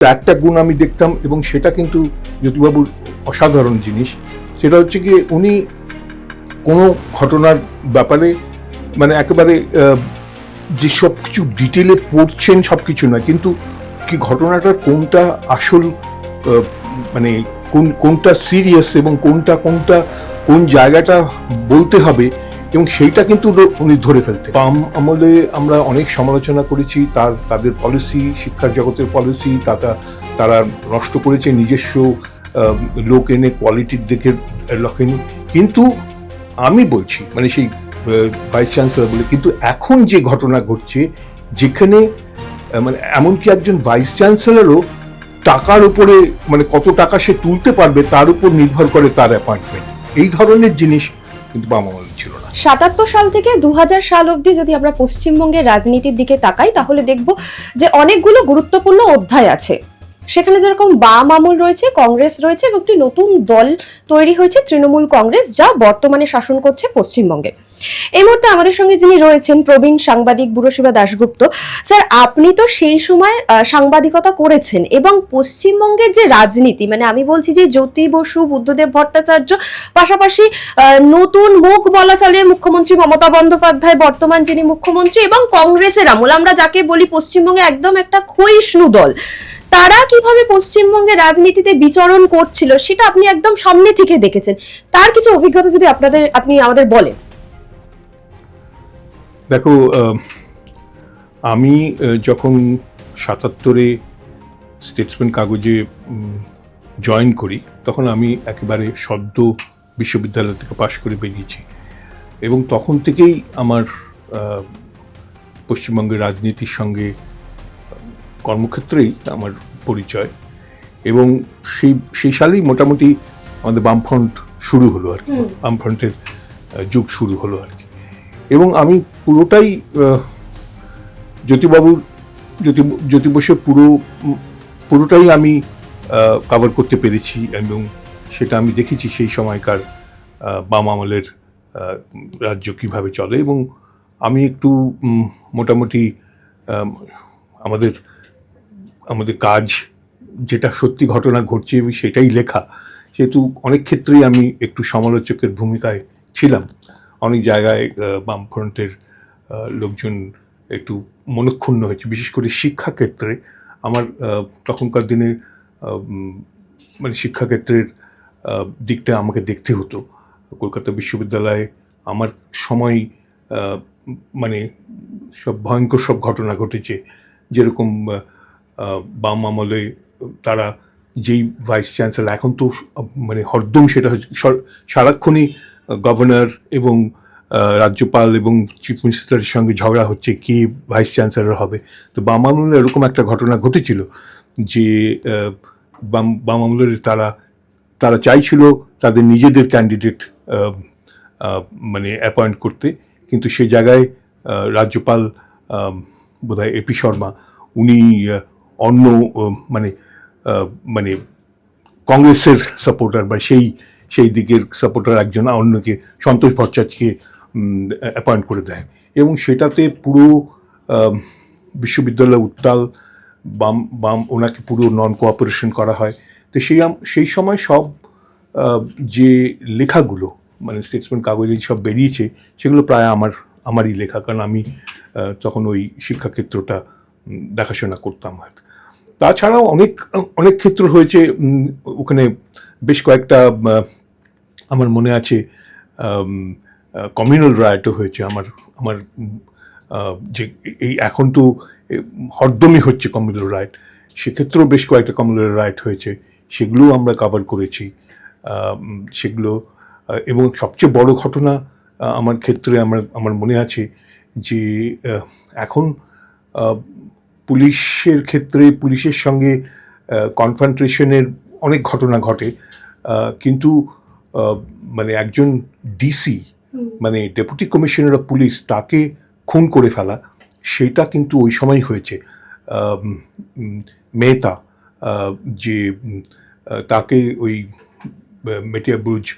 একটা গুণ আমি দেখতাম এবং সেটা কিন্তু জ্যোতিবাবুর অসাধারণ জিনিস। সেটা হচ্ছে গিয়ে উনি কোনো ঘটনার ব্যাপারে মানে একেবারে যে সব কিছু ডিটেলে পড়ছেন সব কিছু না কিন্তু কি ঘটনাটার কোনটা আসল মানে কোন, কোনটা সিরিয়াস এবং কোনটা কোনটা, কোন জায়গাটা বলতে হবে এবং সেইটা কিন্তু উনি ধরে ফেলতেন বাম আমলে আমরা অনেক সমালোচনা করেছি, তার, তাদের পলিসি শিক্ষার জগতের পলিসি তারা তারা নষ্ট করেছে নিজস্ব লোক এনে কোয়ালিটির দিকে লক্ষেনি কিন্তু আমি বলছি মানে সেই ভাইস চ্যান্সেলর বলে, কিন্তু এখন যে ঘটনা ঘটছে, যেখানে মানে এমনকি একজন ভাইস চ্যান্সেলরও টাকার উপরে মানে কত টাকা সে তুলতে পারবে, তার উপর নির্ভর করে তার অ্যাপয়েন্টমেন্ট এই ধরনের জিনিস কিন্তু বাম ছিল না। সাতাত্তর সাল থেকে দু হাজার সাল অবধি যদি আমরা পশ্চিমবঙ্গের রাজনীতির দিকে তাকাই, তাহলে দেখব যে অনেকগুলো গুরুত্বপূর্ণ অধ্যায় আছে। সেখানে যেরকম বাম আমল রয়েছে, কংগ্রেস রয়েছে এবং একটি নতুন দল তৈরি হয়েছে, তৃণমূল কংগ্রেস, যা বর্তমানে শাসন করছে পশ্চিমবঙ্গে। এই মুহূর্তে আমাদের সঙ্গে যিনি রয়েছেন প্রবীণ সাংবাদিক বুড়োশিবা দাশগুপ্ত, স্যার, আপনি তো সেই সময় সাংবাদিকতা করেছেন এবং পশ্চিমবঙ্গের যে রাজনীতি মানে আমি বলছি যে জ্যোতি বসু, বুদ্ধদেব ভট্টাচার্য, পাশাপাশি নতুন মুখ বলা চলে মুখ্যমন্ত্রী মমতা বন্দ্যোপাধ্যায়, বর্তমান যিনি মুখ্যমন্ত্রী এবং কংগ্রেসের আমল, আমরা যাকে বলি পশ্চিমবঙ্গে একদম একটা ক্ষয়িষ্ণু দল, তারা কীভাবে পশ্চিমবঙ্গে রাজনীতিতে বিচরণ করছিল, সেটা আপনি একদম সামনে থেকে দেখেছেন। তার কিছু অভিজ্ঞতা যদি আপনাদের, আপনি আমাদের বলেন। দেখো আমি যখন সাতাত্তরে স্টেটসম্যান কাগজে জয়েন করি তখন আমি একেবারে সদ্য বিশ্ববিদ্যালয় থেকে পাশ করে বেরিয়েছি। এবং তখন থেকেই আমার পশ্চিমবঙ্গের রাজনীতির সঙ্গে কর্মক্ষেত্রেই আমার পরিচয়। এবং সেই সেই সালেই মোটামুটি আমাদের বামফ্রন্ট শুরু হলো আর কি। বামফ্রন্টের যুগ শুরু হলো আর কি। এবং আমি পুরোটাই জ্যোতিবাবুর, জ্যোতি জ্যোতি বসুর পুরো পুরোটাই আমি কভার করতে পেরেছি এবং সেটা আমি দেখেছি সেই সময়কার বাম আমলের রাজ্য কীভাবে চলে এবং আমি একটু মোটামুটি আমাদের আমাদের কাজ যেটা সত্যি ঘটনা ঘটছে এবং সেটাই লেখা, সেহেতু অনেক ক্ষেত্রেই আমি একটু সমালোচকের ভূমিকায় ছিলাম। অনেক জায়গায় বামফ্রন্টের লোকজন একটু মনক্ষুণ্ণ হয়েছে। বিশেষ করে শিক্ষাক্ষেত্রে আমার তখনকার দিনের মানে শিক্ষাক্ষেত্রের দিকটা আমাকে দেখতে হতো। কলকাতা বিশ্ববিদ্যালয়ে আমার সময় মানে সব ভয়ঙ্কর সব ঘটনা ঘটেছে। যেরকম বাম আমলে তারা যেই ভাইস চ্যান্সেলর, এখন তো মানে হরদম সেটা হচ্ছে সারাক্ষণই গভর্নর এবং রাজ্যপাল এবং চিফ মিনিস্টারের সঙ্গে ঝগড়া হচ্ছে কে ভাইস চ্যান্সেলর হবে। তো বাম আমলে এরকম একটা ঘটনা ঘটেছিল যে বাম বাম আমলের তারা তারা চাইছিল তাদের নিজেদের ক্যান্ডিডেট মানে অ্যাপয়েন্ট করতে। কিন্তু সে জায়গায় রাজ্যপাল বোধহয় এপি শর্মা, উনি অন্য মানে মানে কংগ্রেসের সাপোর্টার বা সেই সেই দিকের সাপোর্টার একজন অন্যকে সন্তোষ ভট্টাচার্যকে অ্যাপয়েন্ট করে দেয়। এবং সেটাতে পুরো বিশ্ববিদ্যালয় উত্তাল, বাম বাম, ওনাকে পুরো নন কোঅপারেশন করা হয়। তো সেই সেই সময় সব যে লেখাগুলো মানে স্টেটসম্যান কাগজে সব বেরিয়েছে, সেগুলো প্রায় আমার, আমারই লেখা। কারণ আমি তখন ওই শিক্ষাক্ষেত্রটা দেখাশোনা করতাম তাছাড়াও অনেক অনেক ক্ষেত্র হয়েছে ওখানে বেশ কয়েকটা আমার মনে আছে কমিউনাল রায়টও হয়েছে। আমার আমার যে এই এখন তো হরদমই হচ্ছে কমিউনাল রাইট সেক্ষেত্রেও বেশ কয়েকটা কমিউনাল রাইট হয়েছে। সেগুলোও আমরা কভার করেছি। সেগুলো এবং সবচেয়ে বড় ঘটনা আমার ক্ষেত্রে আমার আমার মনে আছে যে এখন পুলিশের ক্ষেত্রে, পুলিশের সঙ্গে কনফ্রন্ট্রেশনের অনেক ঘটনা ঘটে কিন্তু মানে একজন ডিসি মানে ডেপুটি কমিশনার অফ পুলিশ তাকে খুন করে ফেলা সেটা কিন্তু ওই সময় হয়েছে। মেহতা যে তাকে ওই মেটিয়া ব্রুজ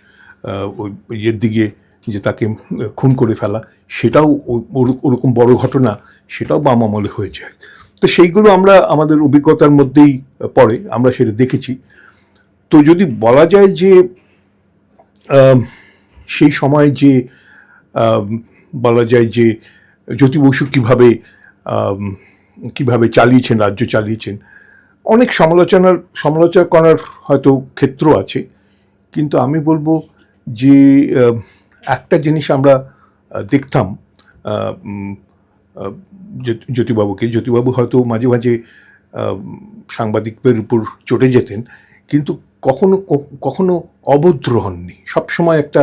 ওই ইয়ের দিকে যে তাকে খুন করে ফেলা সেটাও ওর- ওরকম বড় ঘটনা সেটাও বাম আমলে হয়েছে। তো সেইগুলো আমরা আমাদের অভিজ্ঞতার মধ্যেই পড়ে আমরা সেটা দেখেছি। তো যদি বলা যায় যে সেই সময় যে বলা যায় যে, জ্যোতি বসু কীভাবে কীভাবে চালিয়েছেন, রাজ্য চালিয়েছেন, অনেক সমালোচনার, সমালোচনা করার হয়তো ক্ষেত্র আছে। কিন্তু আমি বলব যে একটা জিনিস আমরা দেখতাম জ্যোতিবাবুকে। জ্যোতিবাবু হয়তো মাঝে মাঝে সাংবাদিকদের উপর চটে যেতেন। কিন্তু কখনো কখনো অভদ্র হননি। সবসময় একটা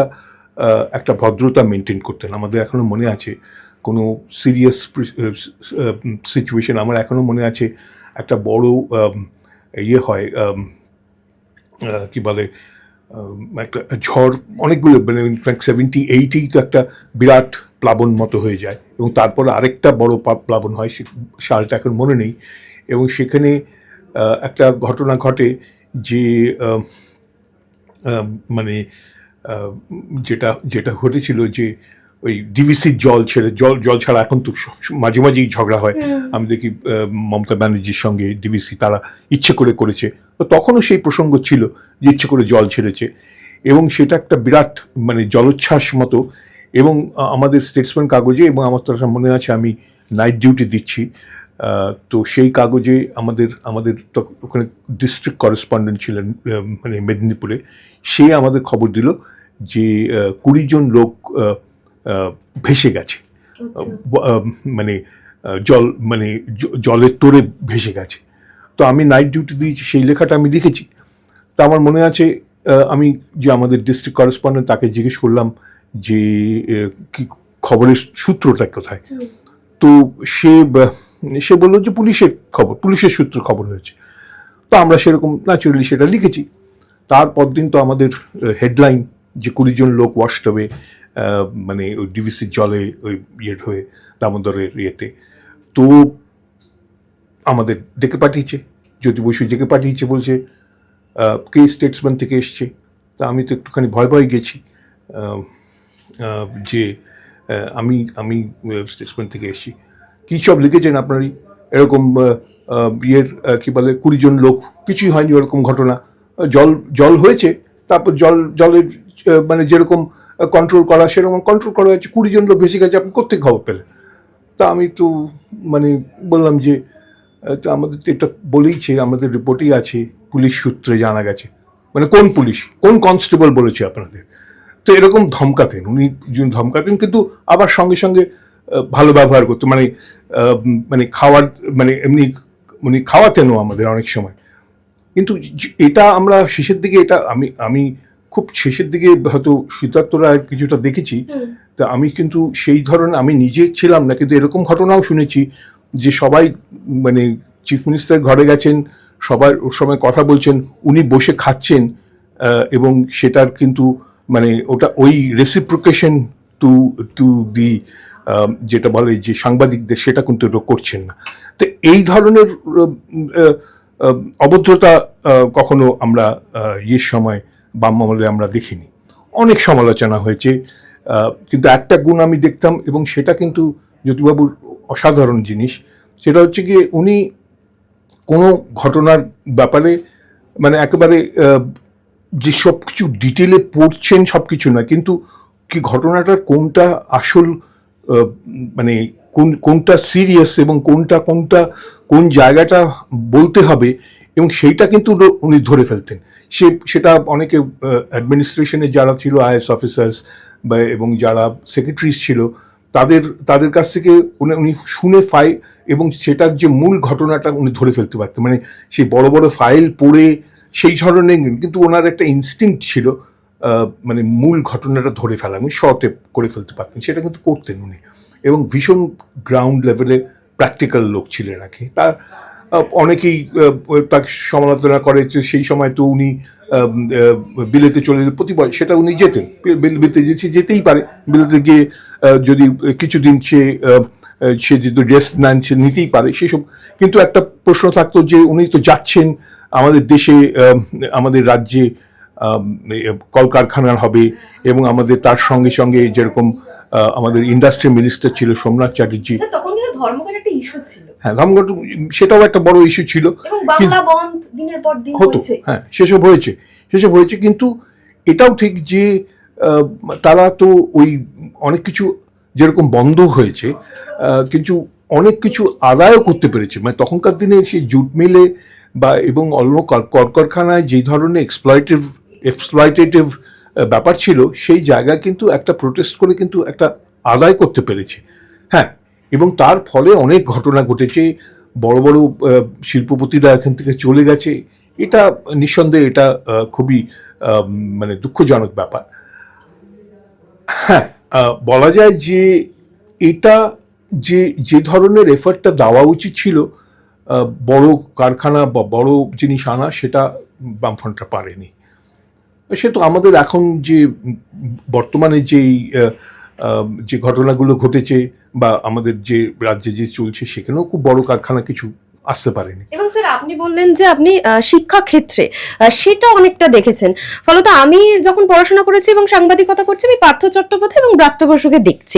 একটা ভদ্রতা মেনটেন করতেন। আমাদের এখনও মনে আছে কোনো সিরিয়াস সিচুয়েশন আমার এখনও মনে আছে একটা বড় ইয়ে হয় কি বলে একটা ঝড়, অনেকগুলো মানে ইনফ্যাক্ট সেভেন্টি এইটেই তো একটা বিরাট প্লাবন মতো হয়ে যায়। এবং তারপর আরেকটা বড় প্লাবন হয়, সে, সালটা এখন মনে নেই। এবং সেখানে একটা ঘটনা ঘটে যে মানে যেটা যেটা ঘটেছিল যে ওই ডিভিসির জল ছেড়ে জল জল ছাড়া এখন তো মাঝে মাঝেই ঝগড়া হয়। আমি দেখি মমতা ব্যানার্জির সঙ্গে ডিভিসি তারা ইচ্ছে করে করেছে। তো তখনও সেই প্রসঙ্গ ছিল যে ইচ্ছে করে জল ছেড়েছে। এবং সেটা একটা বিরাট মানে জলোচ্ছ্বাস মতো এবং আমাদের স্টেটসম্যান কাগজে এবং আমার তো মনে আছে আমি নাইট ডিউটি দিচ্ছি। তো সেই কাগজে আমাদের আমাদের তখন ওখানে ডিস্ট্রিক্ট করেসপন্ডেন্ট ছিলেন মানে মেদিনীপুরে। সে আমাদের খবর দিল যে আহ, কুড়ি জন লোক ভেসে গেছে। মানে জল মানে জলের তোরে ভেসে গেছে। তো আমি নাইট ডিউটি দিয়েছি সেই লেখাটা আমি লিখেছি। তা আমার মনে আছে আমি যে আমাদের ডিস্ট্রিক্ট করেসপন্ডেন্ট তাকে জিজ্ঞেস করলাম যে কি খবরের সূত্রটা কোথায়? তো সে সে বলল যে পুলিশের খবর, পুলিশের সূত্র খবর হয়েছে। তো আমরা সেরকম ন্যাচুরালি সেটা লিখেছি। তারপর দিন তো আমাদের হেডলাইন যে কুড়ি জন লোক ওয়াশড হবে মানে ওই ডিভিসির জলে ওই ইয়ে হয়ে দামোদরের ইয়েতে। তো আমাদের ডেকে পাঠিয়েছে, জ্যোতি বসু ডেকে পাঠিয়েছে, বলছে কে স্টেটসম্যান থেকে এসছে। তা আমি তো একটুখানি ভয় ভয় গেছি। যে আমি আমি স্টেটসম্যান থেকে এসেছি। কী সব লিখেছেন আপনারই এরকম ইয়ের কী বলে কুড়িজন লোক। কিছুই হয়নি ওরকম ঘটনা। জল জল হয়েছে, তারপর জল, জলের মানে যেরকম কন্ট্রোল করা, সেরকম কন্ট্রোল করা হয়েছে। কুড়িজন লোক ভেসে গেছে, আপনি কোথেকে খবর পেলেন? তা আমি তো মানে বললাম যে তো আমাদের তো এটা বলেইছে আমাদের রিপোর্টেই আছে, পুলিশ সূত্রে জানা গেছে। মানে কোন পুলিশ? কোন কনস্টেবল বলেছে আপনাদের? তো এরকম ধমকাতেন উনি যিনি ধমকাতেন কিন্তু আবার সঙ্গে সঙ্গে ভালো ব্যবহার করতো। মানে মানে খাওয়ার মানে এমনি উনি খাওয়াতেনও আমাদের অনেক সময়। কিন্তু এটা আমরা শেষের দিকে এটা আমি আমি খুব শেষের দিকে হয়তো সিদ্ধার্থ রায়ের কিছুটা দেখেছি। তা আমি কিন্তু সেই ধরনের আমি নিজে ছিলাম না কিন্তু এরকম ঘটনাও শুনেছি যে সবাই মানে চিফ মিনিস্টার ঘরে গেছেন সবার ওর সময় কথা বলছেন উনি বসে খাচ্ছেন এবং সেটার কিন্তু মানে ওটা ওই রেসিপ্রোকেশন টু টু দি যেটা বলে যে সাংবাদিকদের সেটা কিন্তু করছেন না। তো এই ধরনের অভদ্রতা কখনো আমরা ইয়ের সময় বাম আমলে আমরা দেখিনি। অনেক সমালোচনা হয়েছে কিন্তু একটা গুণ আমি দেখতাম এবং সেটা কিন্তু জ্যোতিবাবুর অসাধারণ জিনিস, সেটা হচ্ছে গিয়ে উনি কোনো ঘটনার ব্যাপারে মানে একেবারে যে সব কিছু ডিটেলে পড়ছেন সব কিছু না কিন্তু কি ঘটনাটার কোনটা আসল মানে কোন, কোনটা সিরিয়াস এবং কোনটা কোনটা, কোন জায়গাটা বলতে হবে এবং সেইটা কিন্তু উনি- ধরে ফেলতেন। সে, সেটা অনেকে অ্যাডমিনিস্ট্রেশনে যারা ছিল আইএস অফিসার্স বা, এবং যারা সেক্রেটারিজ ছিল, তাদের তাদের কাছ থেকে উনি উনি শুনে ফাই এবং সেটার যে মূল ঘটনাটা উনি ধরে ফেলতে পারতেন। মানে সেই বড় বড় ফাইল পড়ে সেই ধরনের কিন্তু ওনার একটা ইনস্টিংক্ট ছিল মানে মূল ঘটনাটা ধরে ফেলা। উনি শর্টে করে ফেলতে পারতেন, সেটা কিন্তু করতেন উনি। এবং ভীষণ গ্রাউন্ড লেভেলে প্র্যাকটিক্যাল লোক ছিলেন আর কি। তার অনেকেই তাকে সমালোচনা করে সেই সময় তো উনি বিলেতে চলে যেতেন, প্রতি সেটা উনি যেতেন। বিল- বিলেতে যে- সে যেতেই পারে। বিলেতে গিয়ে যদি কিছুদিন সে সে যদি রেস্ট নেন সে নিতেই পারে সেসব। কিন্তু একটা প্রশ্ন থাকতো যে উনি তো যাচ্ছেন আমাদের দেশে আমাদের রাজ্যে আহ, কলকারখানা হবে এবং আমাদের তার সঙ্গে সঙ্গে যেরকম আমাদের ইন্ডাস্ট্রি মিনিস্টার ছিল সোমনাথ চ্যাটার্জি। ছিল। হ্যাঁ ধর্মঘট সেটাও একটা বড় ইস্যু ছিল। হতো হ্যাঁ সেসব হয়েছে সেসব হয়েছে। কিন্তু এটাও ঠিক যে তারা তো ওই অনেক কিছু যেরকম বন্ধ হয়েছে কিন্তু অনেক কিছু আদায়ও করতে পেরেছে। মানে তখনকার দিনে সেই জুট মিলে বা এবং অন্য কর- কলকারখানায় যে ধরনের এক্সপ্লয়েটিভ এক্সপ্লয়েটেটিভ ব্যাপার ছিল, সেই জায়গা কিন্তু একটা প্রোটেস্ট করে কিন্তু একটা আদায় করতে পেরেছে। হ্যাঁ এবং তার ফলে অনেক ঘটনা ঘটেছে। বড় বড় শিল্পপতিরা এখান থেকে চলে গেছে। এটা নিঃসন্দেহে এটা খুবই মানে দুঃখজনক ব্যাপার। হ্যাঁ বলা যায় যে এটা যে যে ধরনের এফার্টটা দেওয়া উচিত ছিল বড় কারখানা বা বড় জিনিস আনা, সেটা বামফ্রন্টটা পারেনি। সে তো আমাদের এখন যে, বর্তমানে যেই যে ঘটনাগুলো ঘটেছে বা আমাদের যে রাজ্যে যে চলছে, সেখানেও খুব বড় কারখানা কিছু আসতে পারেনি। এবং স্যার, আপনি বললেন যে আপনি শিক্ষা ক্ষেত্রে সেটা অনেকটা দেখেছেন। ফলত আমি যখন পড়াশোনা করেছি এবং সাংবাদিকতা করছি, আমি পার্থ চট্টোপাধ্যায় এবং ব্রাত্য বসুকে দেখছি।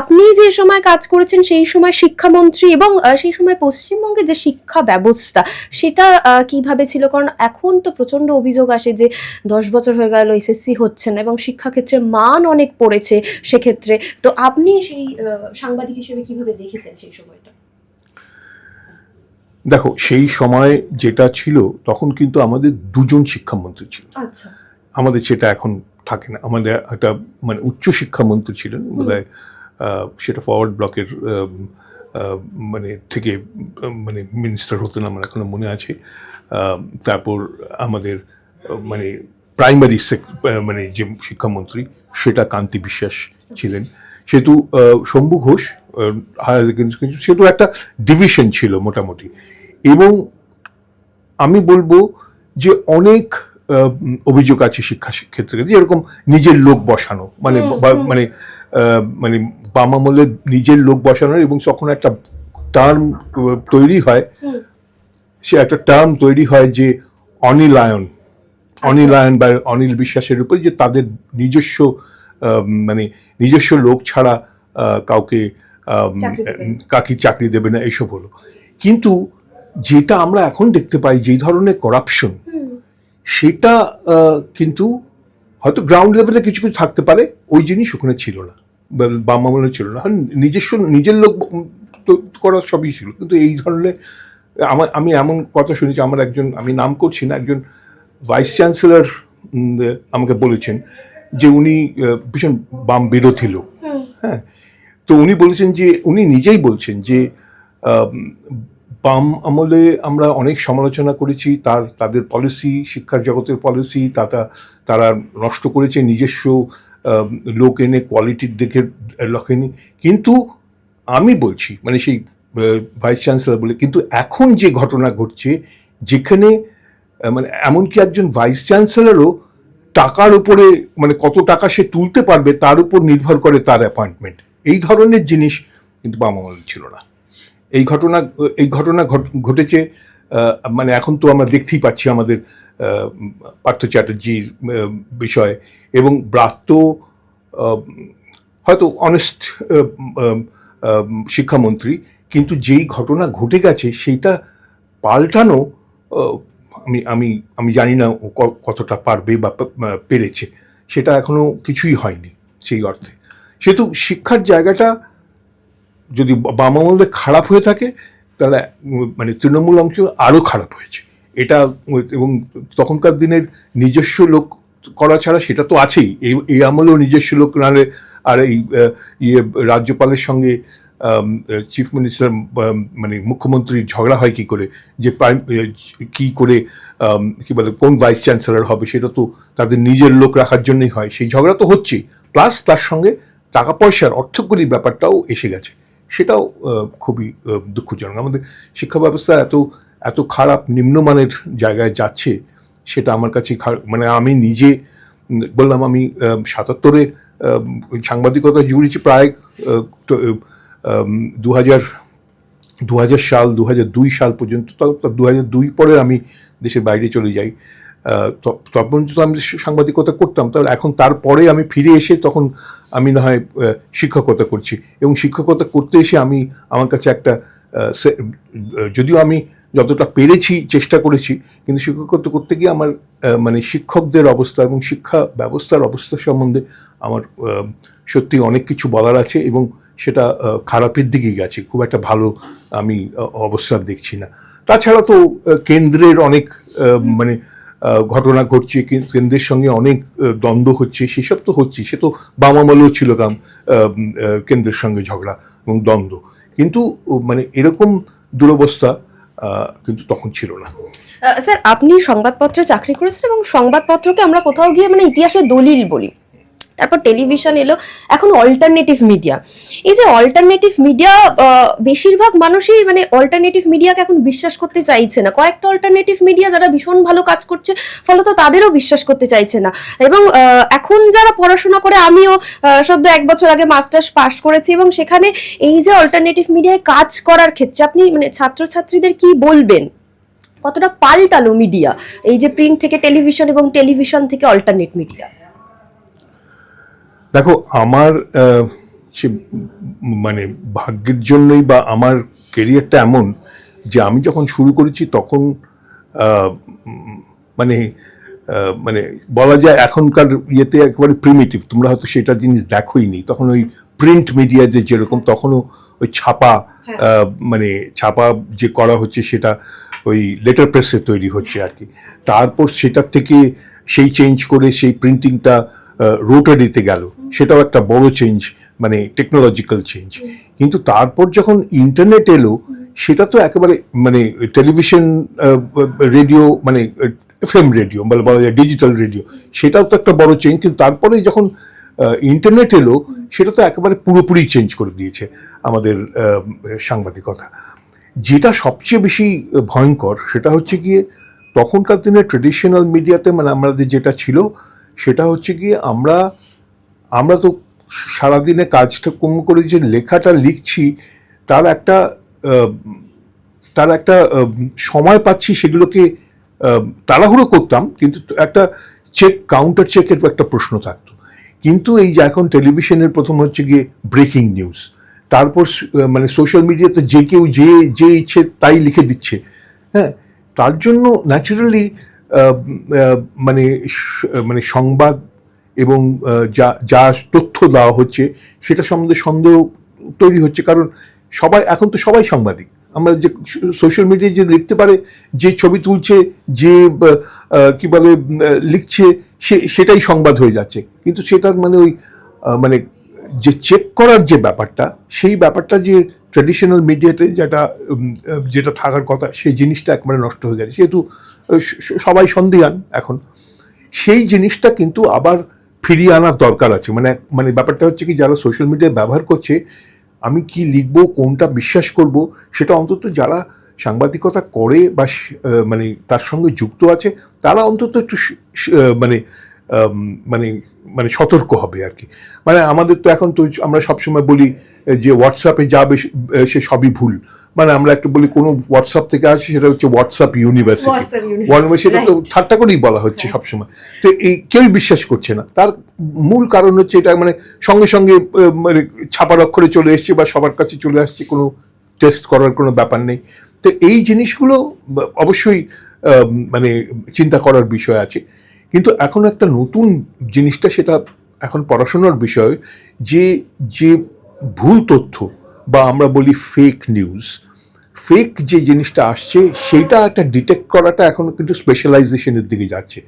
আপনি যে সময় কাজ করেছেন, সেই সময় শিক্ষামন্ত্রী এবং সেই সময় পশ্চিমবঙ্গে যে শিক্ষা ব্যবস্থা, সেটা কীভাবে ছিল? কারণ এখন তো প্রচণ্ড অভিযোগ আসে যে দশ বছর হয়ে গেল এসএসসি হচ্ছে না এবং শিক্ষাক্ষেত্রে মান অনেক পড়েছে সেক্ষেত্রে। তো আপনি সেই সাংবাদিক হিসেবে কীভাবে দেখেছেন সেই সময়টা? দেখো সেই সময় যেটা ছিল তখন কিন্তু আমাদের দুজন শিক্ষামন্ত্রী ছিল। আচ্ছা। আমাদের সেটা এখন থাকে না। আমাদের একটা মানে উচ্চ শিক্ষামন্ত্রী ছিলেন বোধহয় সেটা ফরওয়ার্ড ব্লকের মানে থেকে মানে মিনিস্টার হতেন আমার এখনও মনে আছে। তারপর আমাদের মানে প্রাইমারি মানে যে শিক্ষামন্ত্রী সেটা কান্তি বিশ্বাস ছিলেন। সেহেতু শম্ভু ঘোষ হায়ার সেকেন্ডারি সেহেতু একটা ডিভিশন ছিল মোটামুটি। এবং আমি বলব যে অনেক অভিযোগ আছে শিক্ষা ক্ষেত্রে যেরকম নিজের লোক বসানো মানে মানে মানে বাম আমলের নিজের লোক বসানো এবং যখন একটা টার্ম তৈরি হয় সে একটা টার্ম তৈরি হয় যে অনিলায়ন অনিলায়ন বা অনিল বিশ্বাসের উপর যে তাদের নিজস্ব মানে নিজস্ব লোক ছাড়া কাউকে। কাকি চাকরি দেবে না এইসব হলো। কিন্তু যেটা আমরা এখন দেখতে পাই যেই ধরনের করাপশন সেটা কিন্তু হয়তো গ্রাউন্ড লেভেলে কিছু কিছু থাকতে পারে ওই জিনিস ওখানে ছিল না। বাম আমলে ছিল না। হ্যাঁ, নিজস্ব নিজের লোক তো করা সবই ছিল। কিন্তু এই ধরনের আমার আমি এমন কথা শুনেছি আমার একজন আমি নাম করছি না একজন ভাইস চ্যান্সেলর আমাকে বলেছেন যে উনি ভীষণ বাম বিরোধী লোক। হ্যাঁ তো উনি বলেছেন যে, উনি নিজেই বলছেন যে বাম আমলে আমরা অনেক সমালোচনা করেছি, তার, তাদের পলিসি শিক্ষার জগতের পলিসি তাতা তারা নষ্ট করেছে, নিজস্ব লোক এনে কোয়ালিটির দেখে লখেনি। কিন্তু আমি বলছি মানে সেই ভাইস চ্যান্সেলর বলে, কিন্তু এখন যে ঘটনা ঘটছে, যেখানে মানে এমনকি একজন ভাইস চ্যান্সেলরও টাকার উপরে মানে কত টাকা সে তুলতে পারবে, তার উপর নির্ভর করে তার অ্যাপয়েন্টমেন্ট এই ধরনের জিনিস কিন্তু বাম আমলে ছিল না। এই ঘটনা এই ঘটনা ঘট- ঘটেছে মানে এখন তো আমরা দেখতেই পাচ্ছি আমাদের পার্থ চ্যাটার্জির বিষয় এবং ব্রাত্য হয়তো অনেস্ট শিক্ষামন্ত্রী, কিন্তু যেই ঘটনা ঘটে গেছে সেইটা পাল্টানো আমি আমি আমি জানি না কতটা পারবে বা পেরেছে। সেটা এখনও কিছুই হয়নি সেই অর্থে। সেহেতু শিক্ষার জায়গাটা যদি বাম খারাপ হয়ে থাকে, তাহলে মানে তৃণমূল অংশ আরও খারাপ হয়েছে। এটা এবং তখনকার দিনের নিজস্ব লোক করা ছাড়া সেটা তো আছেই। এই এই আমলেও নিজস্ব লোক নাহলে আর এই ইয়ে রাজ্যপালের সঙ্গে চিফ মিনিস্টার মানে মুখ্যমন্ত্রীর ঝগড়া হয় কি করে? যে প্রাইম কি করে কি বলে, কোন ভাইস চ্যান্সেলর হবে? সেটা তো তাদের নিজের লোক রাখার জন্যই হয়। সেই ঝগড়া তো হচ্ছেই। প্লাস তার সঙ্গে টাকা পয়সার অর্থকরী ব্যাপারটাও এসে গেছে। সেটাও খুবই দুঃখজনক। আমাদের শিক্ষা ব্যবস্থা এত এত খারাপ, নিম্নমানের জায়গায় যাচ্ছে, সেটা আমার কাছে মানে আমি নিজে বললাম আমি সাতাত্তরে সাংবাদিকতা জুড়েছি প্রায় দু হাজার দু হাজার সাল দু হাজার দুই সাল পর্যন্ত দু হাজার দুই পরে আমি দেশের বাইরে চলে যাই। তখন তো আমি সাংবাদিকতা করতাম, তাহলে এখন তারপরে আমি ফিরে এসে তখন আমি না হয় শিক্ষকতা করছি। এবং শিক্ষকতা করতে এসে আমি আমার কাছে একটা যদিও আমি যতটা পেরেছি, চেষ্টা করেছি, কিন্তু শিক্ষকত্ব করতে গিয়ে আমার মানে শিক্ষকদের অবস্থা এবং শিক্ষা ব্যবস্থার অবস্থা সম্বন্ধে আমার সত্যি অনেক কিছু বলার আছে এবং সেটা খারাপের দিকেই গেছে। খুব একটা ভালো আমি অবস্থা দেখছি না। তাছাড়া তো কেন্দ্রের অনেক মানে ঘটনা ঘটছে কেন্দ্রের সঙ্গে অনেক দ্বন্দ্ব হচ্ছে সেসব তো হচ্ছে সে তো বামামলেও ছিল আহ, কেন্দ্রের সঙ্গে ঝগড়া এবং দ্বন্দ্ব। কিন্তু মানে এরকম দুরবস্থা কিন্তু তখন ছিল না। স্যার আপনি সংবাদপত্রে চাকরি করেছেন এবং সংবাদপত্রকে আমরা কোথাও গিয়ে মানে ইতিহাসের দলিল বলি। তারপর টেলিভিশন এলো, এখন অল্টারনেটিভ মিডিয়া এই যে অল্টারনেটিভ মিডিয়া বেশিরভাগ মানুষই মানে অল্টারনেটিভ মিডিয়াকে এখন বিশ্বাস করতে চাইছে না। কয়েকটা অল্টারনেটিভ মিডিয়া যারা ভীষণ ভালো কাজ করছে, ফলত তাদেরও বিশ্বাস করতে চাইছে না। এবং এখন যারা পড়াশোনা করে, আমিও সদ্য এক বছর আগে মাস্টার্স পাশ করেছি এবং সেখানে এই যে অল্টারনেটিভ মিডিয়ায় কাজ করার ক্ষেত্রে আপনি মানে ছাত্রছাত্রীদের কি বলবেন? কতটা পাল্টালো মিডিয়া এই যে প্রিন্ট থেকে টেলিভিশন এবং টেলিভিশন থেকে অল্টারনেট মিডিয়া দেখো আমার সে মানে ভাগ্যের জন্যই বা আমার কেরিয়ারটা এমন যে আমি যখন শুরু করেছি তখন মানে মানে বলা যায় এখনকার ইয়েতে একেবারে প্রিমিটিভ তোমরা হয়তো সেটা জিনিস দেখোই নি তখন ওই প্রিন্ট মিডিয়াতে যেরকম তখনও ওই ছাপা মানে ছাপা যে করা হচ্ছে সেটা ওই লেটার প্রেসে তৈরি হচ্ছে আর কি। তারপর সেটার থেকে সেই চেঞ্জ করে সেই প্রিন্টিংটা রোটারিতে গেল। সেটাও একটা বড় চেঞ্জ মানে টেকনোলজিক্যাল চেঞ্জ কিন্তু তারপর যখন ইন্টারনেট এলো, সেটা তো একেবারে মানে টেলিভিশন রেডিও মানে এফএম রেডিও বলা বলা যায় ডিজিটাল রেডিও সেটাও তো একটা বড় চেঞ্জ কিন্তু তারপরে যখন ইন্টারনেট এলো, সেটা তো একেবারে পুরোপুরি চেঞ্জ করে দিয়েছে আমাদের সাংবাদিকতা। যেটা সবচেয়ে বেশি ভয়ঙ্কর, সেটা হচ্ছে গিয়ে তখনকার দিনে ট্রেডিশনাল মিডিয়াতে মানে আমাদের যেটা ছিল, সেটা হচ্ছে গিয়ে আমরা আমরা তো সারাদিনে কাজটা কম করে যে লেখাটা লিখছি, তার একটা তার একটা সময় পাচ্ছি সেগুলোকে তাড়াহুড়ো করতাম, কিন্তু একটা চেক কাউন্টার চেকের একটা প্রশ্ন থাকতো। কিন্তু এই যে এখন টেলিভিশনের প্রথম হচ্ছে গিয়ে ব্রেকিং নিউজ তারপর মানে সোশ্যাল মিডিয়াতে যে কেউ যে যে ইচ্ছে তাই লিখে দিচ্ছে হ্যাঁ? তার জন্য ন্যাচারালি মানে মানে সংবাদ এবং যা যা তথ্য দেওয়া হচ্ছে সেটা সম্বন্ধে সন্দেহ তৈরি হচ্ছে। কারণ সবাই, এখন তো সবাই সাংবাদিক। আমরা যে সোশ্যাল মিডিয়ায় যে লিখতে পারে, যে ছবি তুলছে, যে কি বলে লিখছে, সে, সেটাই সংবাদ হয়ে যাচ্ছে। কিন্তু সেটার মানে ওই মানে যে চেক করার যে ব্যাপারটা, সেই ব্যাপারটা যে ট্র্যাডিশনাল মিডিয়াতে যেটা যেটা থাকার কথা, সেই জিনিসটা একবারে নষ্ট হয়ে গেছে। যেহেতু সবাই সন্দিহান এখন। সেই জিনিসটা কিন্তু আবার ফিরিয়ে আনার দরকার আছে। মানে মানে ব্যাপারটা হচ্ছে কি, যারা সোশ্যাল মিডিয়া ব্যবহার করছে, আমি কি লিখব, কোনটা বিশ্বাস করব, সেটা অন্তত যারা সাংবাদিকতা করে বা মানে তার সঙ্গে যুক্ত আছে, তারা অন্তত একটু মানে মানে মানে সতর্ক হবে আর কি। মানে আমাদের তো এখন তো আমরা সবসময় বলি যে হোয়াটসঅ্যাপে যাবে সে সবই ভুল। মানে আমরা একটু বলি কোনো হোয়াটসঅ্যাপ থেকে আসে সেটা হচ্ছে হোয়াটসঅ্যাপ ইউনিভার্সিটি সেটা তো ঠাট্টা করেই বলা হচ্ছে সবসময়। তো এই কেউই বিশ্বাস করছে না। তার মূল কারণ হচ্ছে এটা মানে সঙ্গে সঙ্গে মানে ছাপার অক্ষরে চলে এসছে বা সবার কাছে চলে আসছে কোনো টেস্ট করার কোনো ব্যাপার নেই। তো এই জিনিসগুলো অবশ্যই মানে চিন্তা করার বিষয় আছে। কিন্তু এখন একটা নতুন জিনিসটা সেটা এখন পড়াশোনার বিষয় যে যে ভুল তথ্য বা আমরা বলি ফেক নিউজ ফেক যে জিনিসটা আসছে সেটা একটা ডিটেক্ট করাটা এখন কিন্তু স্পেশালাইজেশনের দিকে যাচ্ছে।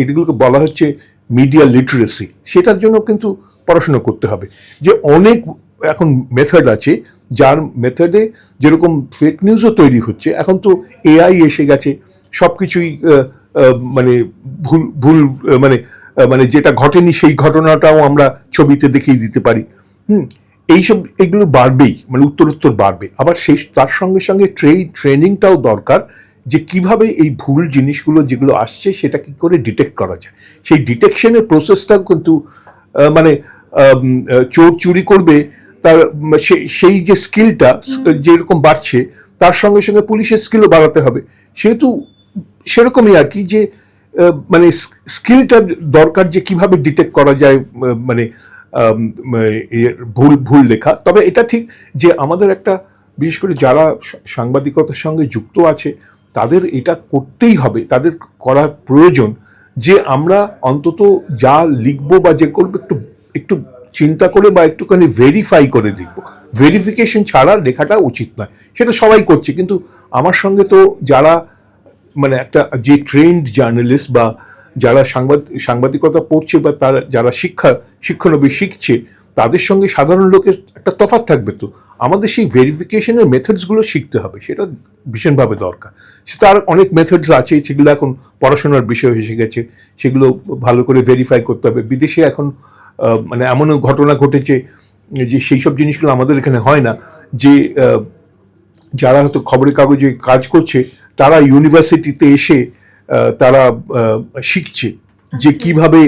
এগুলোকে বলা হচ্ছে মিডিয়া লিটারেসি সেটার জন্য কিন্তু পড়াশোনা করতে হবে। যে অনেক এখন মেথড আছে, যার মেথডে যেরকম ফেক নিউজও তৈরি হচ্ছে, এখন তো এআই এসে গেছে সব কিছুই মানে ভুল ভুল মানে মানে যেটা ঘটেনি সেই ঘটনাটাও আমরা ছবিতে দেখিয়ে দিতে পারি। হুম এইসব এগুলো বাড়বেই মানে উত্তরোত্তর বাড়বে। আবার সেই তার সঙ্গে সঙ্গে ট্রেই ট্রেনিংটাও দরকার যে কীভাবে এই ভুল জিনিসগুলো যেগুলো আসছে সেটা কি করে ডিটেক্ট করা যায়। সেই ডিটেকশনের প্রসেসটাও কিন্তু মানে চোর চুরি করবে তার সেই যে স্কিলটা যেরকম বাড়ছে তার সঙ্গে সঙ্গে পুলিশের স্কিলও বাড়াতে হবে। সেহেতু সেরকমই আর কি যে মানে স্কিলটা দরকার যে কীভাবে ডিটেক্ট করা যায় মানে ভুল ভুল লেখা। তবে এটা ঠিক যে আমাদের একটা, বিশেষ করে যারা সাংবাদিকতার সঙ্গে যুক্ত আছে, তাদের এটা করতেই হবে। তাদের করা প্রয়োজন যে আমরা অন্তত যা লিখব বা যে করব একটু একটু চিন্তা করে বা একটুখানি ভেরিফাই করে লিখব। ভেরিফিকেশন ছাড়া লেখাটা উচিত নয়। সেটা সবাই করছে। কিন্তু আমার সঙ্গে তো যারা মানে একটা যে ট্রেন্ড জার্নালিস্ট বা যারা সাংবাদ, সাংবাদিকতা পড়ছে বা তারা, যারা শিক্ষা শিক্ষানবী শিখছে, তাদের সঙ্গে সাধারণ লোকের একটা তফাৎ থাকবে তো। আমাদের সেই ভেরিফিকেশনের মেথডসগুলো শিখতে হবে, সেটা ভীষণভাবে দরকার। সে তার অনেক মেথডস আছে, সেগুলো এখন পড়াশোনার বিষয় এসে গেছে, সেগুলো ভালো করে ভেরিফাই করতে হবে। বিদেশে এখন মানে এমনও ঘটনা ঘটেছে যে সেই সব জিনিসগুলো আমাদের এখানে হয় না যে যারা হয়তো খবরের কাগজে কাজ করছে তারা ইউনিভার্সিটিতে এসে তারা শিখছে যে কীভাবে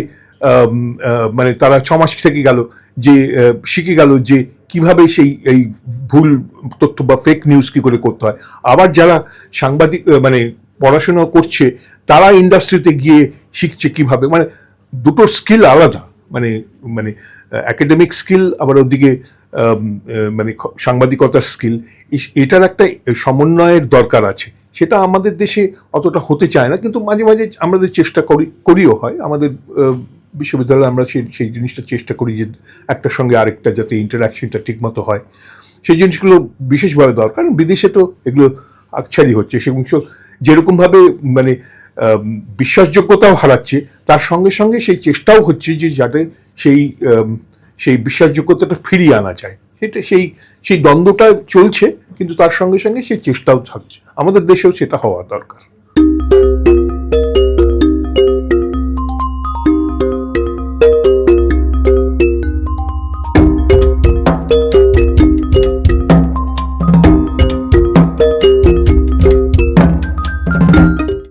মানে তারা ছ মাস থেকে গেল যে শিখে গেল যে কীভাবে সেই এই ভুল তথ্য বা ফেক নিউজ কি করে করতে হয়। আবার যারা সাংবাদিক মানে পড়াশোনা করছে তারা ইন্ডাস্ট্রিতে গিয়ে শিখছে কীভাবে। মানে দুটো স্কিল আলাদা। মানে মানে একাডেমিক স্কিল আবার ওদিকে মানে সাংবাদিকতার স্কিল এটার একটা সমন্বয়ের দরকার আছে। সেটা আমাদের দেশে অতটা হতে চায় না, কিন্তু মাঝে মাঝে আমাদের চেষ্টা করি, করিও হয়। আমাদের বিশ্ববিদ্যালয়ে আমরা সেই সেই জিনিসটা চেষ্টা করি যে একটার সঙ্গে আরেকটা যাতে ইন্টারাকশনটা ঠিকমতো হয়। সেই জিনিসগুলো বিশেষভাবে দরকার। বিদেশে তো এগুলো আকছারি হচ্ছে। সব যেরকমভাবে মানে বিশ্বাসযোগ্যতাও হারাচ্ছে, তার সঙ্গে সঙ্গে সেই চেষ্টাও হচ্ছে যে যাতে সেই সেই বিশ্বাসযোগ্যতাটা ফিরিয়ে আনা যায়। সেটা, সেই সেই দ্বন্দ্বটা চলছে, কিন্তু তার সঙ্গে সঙ্গে সেই চেষ্টাও থাকছে। আমাদের দেশেও সেটা হওয়া দরকার।